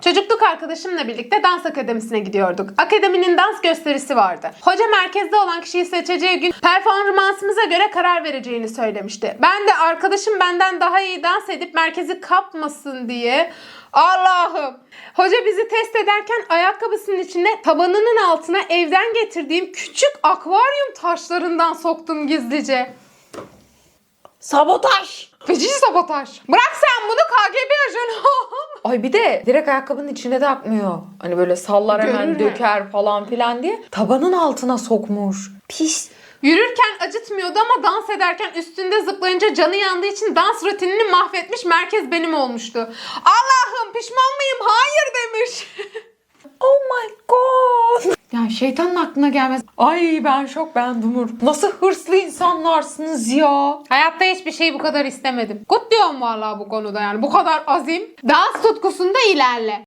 Çocukluk arkadaşımla birlikte dans akademisine gidiyorduk. Akademinin dans gösterisi vardı. Hoca merkezde olan kişiyi seçeceği gün performansımıza göre karar vereceğini söylemişti. Ben de arkadaşım benden daha iyi dans edip merkezi kapmasın diye Allah'ım. Hoca bizi test ederken ayakkabısının içine tabanının altına evden getirdiğim küçük akvaryum taşlarından soktum gizlice. Sabotaj. Feci sabotaj. Bırak sen bunu KGB ajanı. Ay bir de direkt ayakkabının içine de akmıyor. Hani böyle sallar hemen Görür mü? döker falan filan diye. Tabanın altına sokmuş. Pis. Yürürken acıtmıyordu ama dans ederken üstünde zıplayınca canı yandığı için dans rutinini mahvetmiş merkez benim olmuştu. Allah'ım pişman mıyım? Hayır demiş. Şeytanın aklına gelmez. Ay ben şok ben dumur. Nasıl hırslı insanlarsınız ya. Hayatta hiçbir şeyi bu kadar istemedim. Kutluyorum vallahi bu konuda yani. Bu kadar azim. Dans tutkusunda ilerle.